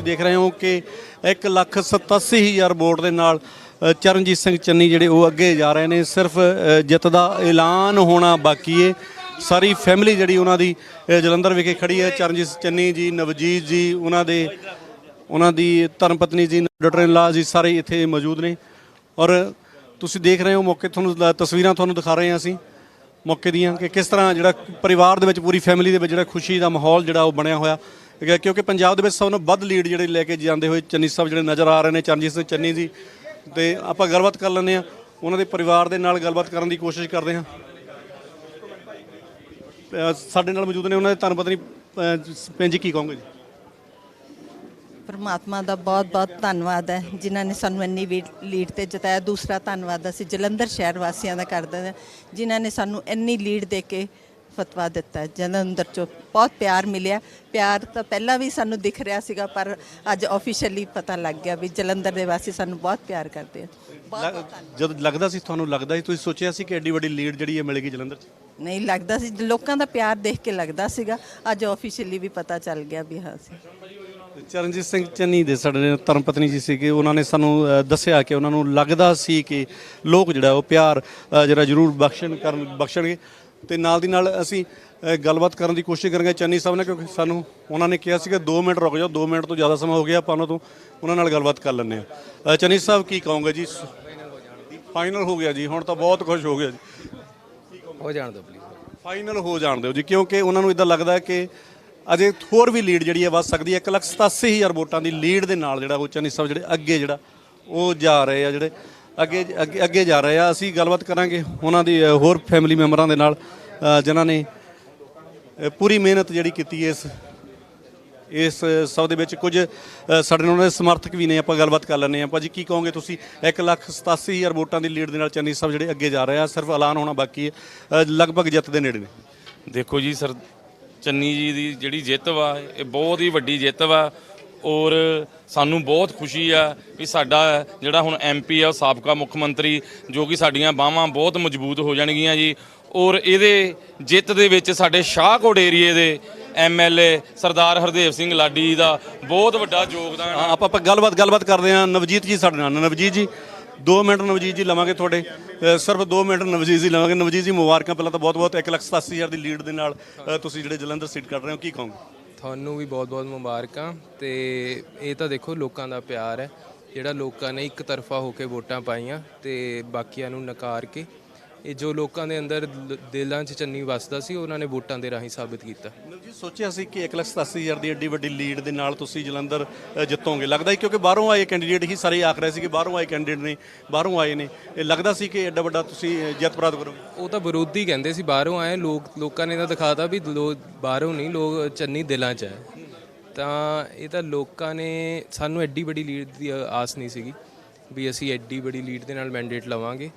ਤੁਸੀਂ ਦੇਖ ਰਹੇ ਹੋ ਕਿ 187000 ਵੋਟ ਦੇ ਨਾਲ ਚਰਨਜੀਤ ਸਿੰਘ ਚੰਨੀ ਜਿਹੜੇ ਉਹ ਅੱਗੇ ਜਾ ਰਹੇ ਨੇ। ਸਿਰਫ ਜਿੱਤ ਦਾ ਐਲਾਨ ਹੋਣਾ ਬਾਕੀ ਹੈ ਸਾਰੀ ਫੈਮਿਲੀ ਜਿਹੜੀ ਉਹਨਾਂ ਦੀ ਜਲੰਧਰ ਵਿਖੇ ਖੜੀ ਹੈ। ਚਰਨਜੀਤ ਚੰਨੀ ਜੀ, ਨਵਜੀਤ ਜੀ, ਉਹਨਾਂ ਦੇ, ਉਹਨਾਂ ਦੀ ਧਰਮ ਪਤਨੀ ਜੀ, ਡਾਕਟਰ ਇਨ ਜੀ ਸਾਰੇ ਇੱਥੇ ਮੌਜੂਦ ਨੇ। ਔਰ ਤੁਸੀਂ ਦੇਖ ਰਹੇ ਹੋ, ਮੌਕੇ ਤੁਹਾਨੂੰ ਤਸਵੀਰਾਂ ਤੁਹਾਨੂੰ ਦਿਖਾ ਰਹੇ ਹਾਂ ਅਸੀਂ। ਮੌਕੇ ਦੀਆਂ ਕਿ ਕਿਸ ਤਰ੍ਹਾਂ ਜਿਹੜਾ ਪਰਿਵਾਰ ਦੇ ਵਿੱਚ ਪੂਰੀ ਫੈਮਿਲੀ ਦੇ ਵਿੱਚ ਜਿਹੜਾ ਖੁਸ਼ੀ ਦਾ ਮਾਹੌਲ ਜਿਹੜਾ ਉਹ ਬਣਿਆ ਹੋਇਆ। ਕਿਉਂਕਿ ਪੰਜਾਬ ਦੇ ਵਿੱਚ ਸਭ ਨੂੰ ਵੱਧ ਲੀਡ ਜਿਹੜੇ ਲੈ ਕੇ ਜਾਂਦੇ ਹੋਏ ਚੰਨੀ ਸਾਹਿਬ ਜਿਹੜੇ ਨਜ਼ਰ ਆ ਰਹੇ ਨੇ, ਚਰਨਜੀਤ ਸਿੰਘ ਚੰਨੀ ਜੀ। ਤੇ ਆਪਾਂ ਗੱਲਬਾਤ ਕਰ ਲੈਂਦੇ ਆ ਉਹਨਾਂ ਦੇ ਪਰਿਵਾਰ ਦੇ ਨਾਲ ਗੱਲਬਾਤ ਕਰਨ ਦੀ ਕੋਸ਼ਿਸ਼ ਕਰਦੇ ਹਾਂ। ਸਾਡੇ ਨਾਲ ਮੌਜੂਦ ਨੇ ਉਹਨਾਂ ਦੇ ਧਰਮ ਪਤਨੀ ਪੈਂਜੀ ਕੀ ਕਹੋਗੇ ਜੀ? ਪਰਮਾਤਮਾ ਦਾ ਬਹੁਤ-ਬਹੁਤ ਧੰਨਵਾਦ ਹੈ, ਜਿਨ੍ਹਾਂ ਨੇ ਸਾਨੂੰ ਇੰਨੀ ਵੀ ਲੀਡ ਤੇ ਜਿਤਾਇਆ। ਦੂਸਰਾ ਧੰਨਵਾਦ ਅਸੀਂ ਜਲੰਧਰ ਸ਼ਹਿਰ ਵਾਸੀਆਂ ਦਾ ਕਰਦੇ ਹਾਂ, ਜਿਨ੍ਹਾਂ ਨੇ ਸਾਨੂੰ ਇੰਨੀ ਲੀਡ ਦੇ ਕੇ ਫਤਵਾ ਦਿੱਤਾ। ਜਲੰਧਰ ਚੋਂ ਬਹੁਤ ਪਿਆਰ ਮਿਲਿਆ। ਪਿਆਰ ਤਾਂ ਪਹਿਲਾਂ ਵੀ ਸਾਨੂੰ ਦਿਖ ਰਿਹਾ ਸੀਗਾ ਪਰ ਅੱਜ ਆਫੀਸ਼ੀਅਲੀ ਪਤਾ ਲੱਗ ਗਿਆ ਵੀ ਜਲੰਧਰ ਦੇ ਵਾਸੀ ਸਾਨੂੰ ਬਹੁਤ ਪਿਆਰ ਕਰਦੇ ਆ। ਬਹੁਤ ਜਦ ਲੱਗਦਾ ਸੀ ਤੁਹਾਨੂੰ ਲੱਗਦਾ ਸੀ ਤੁਸੀਂ ਸੋਚਿਆ ਸੀ ਕਿ ਐਡੀ ਵੱਡੀ ਲੀਡ ਜਿਹੜੀ ਹੈ ਮਿਲੇਗੀ ਜਲੰਧਰ 'ਚ? ਨਹੀਂ ਲੱਗਦਾ ਸੀ ਲੋਕਾਂ ਦਾ ਪਿਆਰ ਦੇਖ ਕੇ ਲੱਗਦਾ ਸੀਗਾ। ਅੱਜ ਆਫੀਸ਼ੀਅਲੀ ਵੀ ਪਤਾ ਚੱਲ ਗਿਆ ਵੀ ਹਾਂ ਸੀ। ਚਰਨਜੀਤ ਸਿੰਘ ਚੰਨੀ ਦੇ ਸਾਡੇ ਧਰਮ ਪਤਨੀ ਜੀ ਸੀਗੇ ਉਹਨਾਂ ਨੇ ਸਾਨੂੰ ਅ, ਦੱਸਿਆ ਕਿ ਉਹਨਾਂ ਨੂੰ ਲੱਗਦਾ ਸੀ ਕਿ ਲੋਕ ਜਿਹੜਾ ਉਹ ਪਿਆਰ ਅ, ਜਿਹੜਾ ਜ਼ਰੂਰ ਬਖਸ਼ਣ ਕਰਨ ਬਖਸ਼ਣਗੇ। ਤੇ ਨਾਲ ਦੀ ਨਾਲ ਅਸੀਂ ਗੱਲਬਾਤ ਕਰਨ ਦੀ ਕੋਸ਼ਿਸ਼ ਕਰਾਂਗੇ ਚੰਨੀ ਸਾਹਿਬ ਨੇ ਕਿਉਂਕਿ ਸਾਨੂੰ ਉਹਨਾਂ ਨੇ ਕਿਹਾ ਸੀ ਕਿ 2 ਮਿੰਟ ਰੁਕ ਜਾਓ 2 ਮਿੰਟ ਤੋਂ ਜ਼ਿਆਦਾ ਸਮਾਂ ਹੋ ਗਿਆ ਆਪਾਂ ਉਹਨਾਂ ਤੋਂ ਉਹਨਾਂ ਨਾਲ ਗੱਲਬਾਤ ਕਰ ਲੈਂਦੇ ਆ ਚੰਨੀ ਸਾਹਿਬ ਕੀ ਕਹੋਗੇ ਜੀ? ਫਾਈਨਲ ਹੋ ਗਿਆ ਜੀ ਹੁਣ ਤਾਂ ਬਹੁਤ ਖੁਸ਼ ਹੋ ਗਿਆ ਜੀ। ਹੋ ਜਾਣ ਦਿਓ ਪਲੀਜ਼ ਫਾਈਨਲ ਹੋ ਜਾਣ ਦਿਓ ਜੀ ਕਿਉਂਕਿ ਉਹਨਾਂ ਨੂੰ ਇਦਾਂ ਲੱਗਦਾ ਹੈ ਕਿ ਅਜੇ ਹੋਰ ਵੀ ਲੀਡ ਜਿਹੜੀ ਹੈ ਵੱਧ ਸਕਦੀ ਹੈ। 187000 ਵੋਟਾਂ ਦੀ ਲੀਡ ਦੇ ਨਾਲ ਜਿਹੜਾ ਉਹ ਚੰਨੀ ਸਾਹਿਬ ਜਿਹੜੇ ਅੱਗੇ ਜਿਹੜਾ ਉਹ ਜਾ ਰਹੇ ਆ ਜਿਹੜੇ ਅੱਗੇ ਅੱਗੇ ਅੱਗੇ ਜਾ ਰਹੇ ਆ। ਅਸੀਂ ਗੱਲਬਾਤ ਕਰਾਂਗੇ ਉਹਨਾਂ ਦੀ ਅ, ਹੋਰ ਫੈਮਿਲੀ ਮੈਂਬਰਾਂ ਦੇ ਨਾਲ ਅ, ਜਿਨ੍ਹਾਂ ਨੇ ਅ, ਪੂਰੀ ਮਿਹਨਤ ਜਿਹੜੀ ਕੀਤੀ ਇਸ ਇਸ ਸਭ ਦੇ ਵਿੱਚ। ਕੁਝ ਅ, ਸਾਡੇ ਨਾਲ ਉਹਨਾਂ ਦੇ ਸਮਰਥਕ ਵੀ ਨੇ ਆਪਾਂ ਗੱਲਬਾਤ ਕਰ ਲੈਂਦੇ ਹਾਂ। ਭਾਜੀ ਕੀ ਕਹੋਗੇ ਤੁਸੀਂ? 187000 ਵੋਟਾਂ ਦੀ ਲੀਡ ਦੇ ਨਾਲ ਚੰਨੀ ਸਾਹਿਬ ਜਿਹੜੇ ਅੱਗੇ ਜਾ ਰਹੇ ਆ ਸਿਰਫ ਐਲਾਨ ਹੋਣਾ ਬਾਕੀ ਹੈ। ਅ, ਲਗਭਗ ਜਿੱਤ ਦੇ ਨੇੜੇ ਨੇ। ਦੇਖੋ ਜੀ ਸਰ ਚੰਨੀ ਜੀ ਦੀ ਜਿਹੜੀ ਜਿੱਤ ਵਾ ਇਹ ਬਹੁਤ ਹੀ ਵੱਡੀ ਜਿੱਤ ਵਾ। ਔਰ ਸਾਨੂੰ ਬਹੁਤ ਖੁਸ਼ੀ ਆ ਵੀ ਸਾਡਾ ਜਿਹੜਾ ਹੁਣ ਐਮਪੀ ਆ ਉਹ ਸਾਬਕਾ ਮੁੱਖ ਮੰਤਰੀ ਜੋ ਕਿ ਸਾਡੀਆਂ ਬਾਹਾਂ ਬਹੁਤ ਮਜ਼ਬੂਤ ਹੋ ਜਾਣਗੀਆਂ ਜੀ। ਔਰ ਇਹਦੇ ਜਿੱਤ ਦੇ ਵਿੱਚ ਸਾਡੇ ਸ਼ਾਹਕੋਟ ਏਰੀਏ ਦੇ ਐਮਐਲਏ ਸਰਦਾਰ ਹਰਦੇਵ ਸਿੰਘ ਲਾਡੀ ਜੀ ਦਾ ਬਹੁਤ ਵੱਡਾ ਯੋਗਦਾਨ ਆ। ਹਾਂ, ਆਪਾਂ ਆਪਾਂ ਗੱਲਬਾਤ ਗੱਲਬਾਤ ਕਰਦੇ ਹਾਂ। ਨਵਜੀਤ ਜੀ ਸਾਡੇ ਨਾਲ ਨਵਜੀਤ ਜੀ 2 ਮਿੰਟ ਨਵਜੀਤ ਜੀ ਲਵਾਂਗੇ ਤੁਹਾਡੇ। ਅ, ਸਿਰਫ 2 ਮਿੰਟ ਨਵਜੀਤ ਜੀ ਲਵਾਂਗੇ। ਨਵਜੀਤ ਜੀ ਮੁਬਾਰਕਾਂ। ਪਹਿਲਾਂ ਤਾਂ ਬਹੁਤ-ਬਹੁਤ 187000 ਦੀ ਲੀਡ ਦੇ ਨਾਲ ਤੁਸੀਂ ਜਿਹੜੇ ਜਲੰਧਰ ਸੀਟ ਕੱਢ ਰਹੇ ਹੋ ਕੀ ਕਹੋਗੇ? ਤੁਹਾਨੂੰ ਵੀ ਬਹੁਤ-ਬਹੁਤ ਮੁਬਾਰਕਾਂ ਤੇ ਇਹ ਤਾਂ ਦੇਖੋ ਲੋਕਾਂ ਦਾ ਪਿਆਰ ਹੈ, ਜਿਹੜਾ ਲੋਕਾਂ ਨੇ ਇੱਕ ਤਰਫਾ ਹੋ ਕੇ ਵੋਟਾਂ ਪਾਈਆਂ ਤੇ ਬਾਕੀਆਂ ਨੂੰ ਨਕਾਰ ਕੇ ਇਹ ਜੋ ਲੋਕਾਂ ਦੇ ਅੰਦਰ ਲ- ਦਿਲਾਂ 'ਚ ਚੰਨੀ ਵੱਸਦਾ ਸੀ ਉਹਨਾਂ ਨੇ ਵੋਟਾਂ ਦੇ ਰਾਹੀਂ ਸਾਬਿਤ ਕੀਤਾ। ਨਵਜੀਤ ਸੋਚਿਆ ਸੀ ਕਿ 187000 ਦੀ ਐਡੀ ਵੱਡੀ ਲੀਡ ਦੇ ਨਾਲ ਤੁਸੀਂ ਜਲੰਧਰ ਅ, ਜਿੱਤੋਗੇ। ਲੱਗਦਾ ਹੀ ਕਿਉਂਕਿ ਬਾਹਰੋਂ ਆਏ ਕੈਂਡੀਡੇਟ ਹੀ ਸਾਰੇ ਆਖ ਰਹੇ ਸੀ ਕਿ ਬਾਹਰੋਂ ਆਏ ਕੈਂਡੀਡੇਟ ਨੇ ਬਾਹਰੋਂ ਆਏ ਨੇ। ਇਹ ਲੱਗਦਾ ਸੀ ਕਿ ਐਡਾ ਵੱਡਾ ਤੁਸੀਂ ਅ, ਜਿੱਤ ਪ੍ਰਾਪਤ ਕਰੋਗੇ? ਉਹ ਤਾਂ ਵਿਰੋਧੀ ਕਹਿੰਦੇ ਸੀ ਬਾਹਰੋਂ ਆਏ ਲੋਕ ਲੋਕਾਂ ਨੇ ਤਾਂ ਦਿਖਾਤਾ ਵੀ ਲੋ- ਬਾਹਰੋਂ ਨਹੀਂ ਲੋਕ ਚੰਨੀ ਦਿਲਾਂ 'ਚ ਹੈ। ਤਾਂ ਇਹ ਤਾਂ ਲੋਕਾਂ ਨੇ ਸਾਨੂੰ ਐਡੀ ਵੱਡੀ ਲੀਡ ਦੀ ਆਸ ਨਹੀਂ ਸੀਗੀ ਵੀ ਅਸੀਂ ਐਡੀ ਵੱਡੀ ਲੀਡ ਦੇ ਨਾਲ ਮੈਂਡੇਟ ਲਵਾਂਗੇ।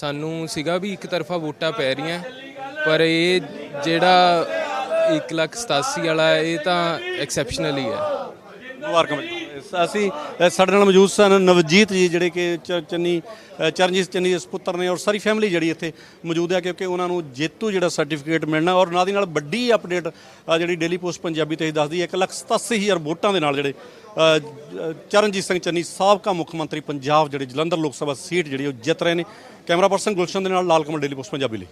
ਸਾਨੂੰ ਸੀਗਾ ਵੀ ਇੱਕ ਤਰਫਾ ਵੋਟਾਂ ਪੈ ਰਹੀਆਂ ਪਰ ਇਹ ਜਿਹੜਾ 1,87 ਵਾਲਾ ਇਹ ਤਾਂ ਐਕਸੈਪਸ਼ਨਲ ਹੀ ਹੈ। ਮੁਬਾਰਕਾਂ ਅਸੀਂ ਸਾਡੇ ਨਾਲ ਮੌਜੂਦ ਸਨ ਨਵਜੀਤ ਜੀ, ਜਿਹੜੇ ਕਿ ਚੰਨੀ ਚਰਨਜੀਤ ਚੰਨੀ ਦੇ ਸੁਪੁੱਤਰ ਨੇ ਔਰ ਸਾਰੀ ਫੈਮਿਲੀ ਜਿਹੜੀ ਇੱਥੇ ਮੌਜੂਦ ਹੈ ਕਿਉਂਕਿ ਉਹਨਾਂ ਨੂੰ ਜੇਤੂ ਜਿਹੜਾ ਸਰਟੀਫਿਕੇਟ ਮਿਲਣਾ ਔਰ ਨਾਲ ਦੀ ਨਾਲ ਵੱਡੀ ਅਪਡੇਟ ਜਿਹੜੀ ਡੇਲੀ ਪੋਸਟ ਪੰਜਾਬੀ ਤੇ ਦੱਸਦੀ ਹੈ 187000 ਵੋਟਾਂ ਦੇ ਨਾਲ ਜਿਹੜੇ ਚਰਨਜੀਤ ਸਿੰਘ ਚੰਨੀ ਸਾਬਕਾ ਮੁੱਖ ਮੰਤਰੀ ਪੰਜਾਬ, ਜਿਹੜੇ ਜਲੰਧਰ ਲੋਕ ਸਭਾ ਸੀਟ ਜਿਹੜੀ ਉਹ ਜਿੱਤ ਰਹੇ ਨੇ। ਕੈਮਰਾ ਪਰਸਨ ਗੁਲਸ਼ਨ ਦੇ ਨਾਲ, ਲਾਲ ਕਮਲ ਡੇਲੀ ਪੋਸਟ ਪੰਜਾਬੀ ਲਈ।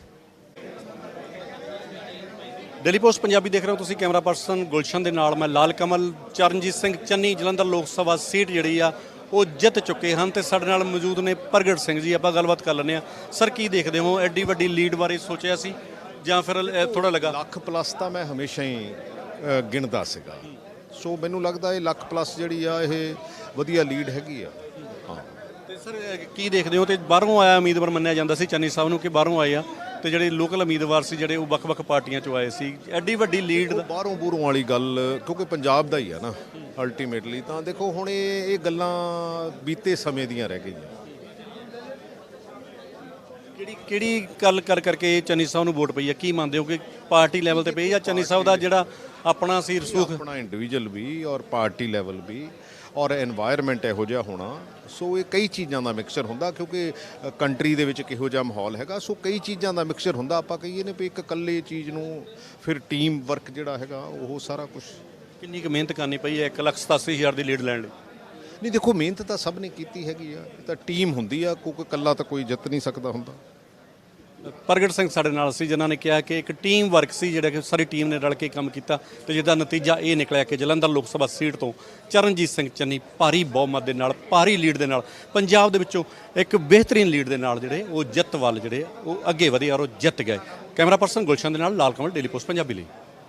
ਡੇਲੀ ਪੋਸਟ ਪੰਜਾਬੀ ਦੇਖ ਰਹੇ ਹੋ ਤੁਸੀਂ ਕੈਮਰਾ ਪਰਸਨ ਗੁਲਸ਼ਨ ਦੇ ਨਾਲ ਮੈਂ ਲਾਲ ਕਮਲ ਚਰਨਜੀਤ ਸਿੰਘ ਚੰਨੀ ਜਲੰਧਰ ਲੋਕ ਸਭਾ ਸੀਟ ਜਿਹੜੀ ਆ ਉਹ ਜਿੱਤ ਚੁੱਕੇ ਹਨ ਤੇ ਸਾਡੇ ਨਾਲ ਮੌਜੂਦ ਨੇ ਪ੍ਰਗਟ ਸਿੰਘ ਜੀ ਆਪਾਂ ਗੱਲਬਾਤ ਕਰ ਲੈਂਦੇ ਆ ਸਰ ਕੀ ਦੇਖਦੇ ਹੋ? ਐਡੀ ਵੱਡੀ ਲੀਡ ਬਾਰੇ ਸੋਚਿਆ ਸੀ ਜਾਂ ਫਿਰ ਥੋੜਾ ਲੱਗਾ? ਲੱਖ ਪਲੱਸ ਤਾਂ ਮੈਂ ਹਮੇਸ਼ਾ ਹੀ ਗਿਣਦਾ ਸੀਗਾ। ਸੋ ਮੈਨੂੰ ਲੱਗਦਾ ਇਹ ਲੱਖ ਪਲੱਸ ਜਿਹੜੀ ਆ ਇਹ ਵਧੀਆ ਲੀਡ ਹੈਗੀ ਆ। ਹਾਂ। ਤੇ ਸਰ ਕੀ ਦੇਖਦੇ ਹੋ? ਤੇ ਬਾਹਰੋਂ ਆਇਆ ਉਮੀਦਵਾਰ ਮੰਨਿਆ ਜਾਂਦਾ ਸੀ ਚੰਨੀ ਸਾਹਿਬ ਨੂੰ ਕਿ ਬਾਹਰੋਂ ਆਏ ਆ। ਤੇ ਜਿਹੜੇ ਲੋਕਲ ਉਮੀਦਵਾਰ ਸੀ ਜਿਹੜੇ ਉਹ ਵੱਖ-ਵੱਖ ਪਾਰਟੀਆਂ ਚੋਂ ਆਏ ਸੀ ਐਡੀ ਵੱਡੀ ਲੀਡ ਉਹ ਬਾਹਰੋਂ ਬੂਰੋਂ ਵਾਲੀ ਗੱਲ ਕਿਉਂਕਿ ਪੰਜਾਬ ਦਾ ਹੀ ਆ ਨਾ ਅਲਟੀਮੇਟਲੀ ਤਾਂ ਦੇਖੋ ਹੁਣ ਇਹ ਇਹ ਗੱਲਾਂ ਬੀਤੇ ਸਮੇਂ ਦੀਆਂ ਰਹਿ ਗਈਆਂ। ਕਿਹੜੀ ਕਿਹੜੀ ਗੱਲ ਕਰ ਕਰਕੇ ਚੰਨੀ ਸਾਹਿਬ ਨੂੰ ਵੋਟ ਪਈ ਆ ਕੀ ਮੰਨਦੇ ਹੋ ਕਿ ਪਾਰਟੀ ਲੈਵਲ ਤੇ ਪਈ ਜਾਂ ਚੰਨੀ ਸਾਹਿਬ ਦਾ ਜਿਹੜਾ ਆਪਣਾ ਸੀ ਰਸੂਖ? ਆਪਣਾ ਇੰਡੀਵਿਜੂਅਲ ਵੀ ਔਰ ਪਾਰਟੀ ਲੈਵਲ ਵੀ। ਔਰ এনवायरमेंट ਇਹੋ ਜਿਹਾ ਹੋਣਾ ਸੋ ਇਹ ਕਈ ਚੀਜ਼ਾਂ ਦਾ ਮਿਕਸਚਰ ਹੁੰਦਾ ਕਿਉਂਕਿ ਕੰਟਰੀ ਦੇ ਵਿੱਚ ਕਿਹੋ ਜਿਹਾ ਮਾਹੌਲ ਹੈਗਾ ਸੋ ਕਈ ਚੀਜ਼ਾਂ ਦਾ ਮਿਕਸਚਰ ਹੁੰਦਾ ਆਪਾਂ ਕਹੀਏ ਨੇ ਵੀ ਇੱਕ ਇਕੱਲੇ ਚੀਜ਼ ਨੂੰ ਫਿਰ ਟੀਮ ਵਰਕ ਜਿਹੜਾ ਹੈਗਾ ਉਹ ਸਾਰਾ ਕੁਝ ਕਿੰਨੀ ਕੁ ਮਿਹਨਤ ਕਰਨੀ ਪਈ ਹੈ? 187000 ਦੀ ਲੀਡ ਲੈਣ ਲਈ। ਨਹੀਂ ਦੇਖੋ ਮਿਹਨਤ ਤਾਂ ਸਭ ਨੇ ਕੀਤੀ ਹੈਗੀ ਆ ਇਹ ਤਾਂ ਟੀਮ ਹੁੰਦੀ ਆ ਕੋਈ ਇਕੱਲਾ ਤਾਂ ਕੋਈ ਜਿੱਤ ਨਹੀਂ ਸਕਦਾ ਹੁੰਦਾ। ਪ੍ਰਗਟ ਸਿੰਘ ਸਾਡੇ ਨਾਲ ਸੀ, ਜਿਨ੍ਹਾਂ ਨੇ ਕਿਹਾ ਕਿ ਇੱਕ ਟੀਮ ਵਰਕ ਸੀ ਜਿਹੜਾ ਕਿ ਸਾਰੀ ਟੀਮ ਨੇ ਰਲ ਕੇ ਕੰਮ ਕੀਤਾ ਤੇ ਜਿਹਦਾ ਨਤੀਜਾ ਇਹ ਨਿਕਲਿਆ ਕਿ ਜਲੰਧਰ ਲੋਕ ਸਭਾ ਸੀਟ ਤੋਂ ਚਰਨਜੀਤ ਸਿੰਘ ਚੰਨੀ ਭਾਰੀ ਬਹੁਮਤ ਦੇ ਨਾਲ, ਭਾਰੀ ਲੀਡ ਦੇ ਨਾਲ, ਪੰਜਾਬ ਦੇ ਵਿੱਚੋਂ ਇੱਕ ਬਿਹਤਰੀਨ ਲੀਡ ਦੇ ਨਾਲ ਜਿਹੜੇ ਉਹ ਜਿੱਤ ਵੱਲ ਜਿਹੜੇ ਉਹ ਅੱਗੇ ਵਧੇ ਔਰ ਉਹ ਜਿੱਤ ਗਏ। ਕੈਮਰਾ ਪਰਸਨ ਗੁਲਸ਼ਨ ਦੇ ਨਾਲ, ਲਾਲ ਕਮਲ ਡੇਲੀ ਪੋਸਟ ਪੰਜਾਬੀ ਲਈ।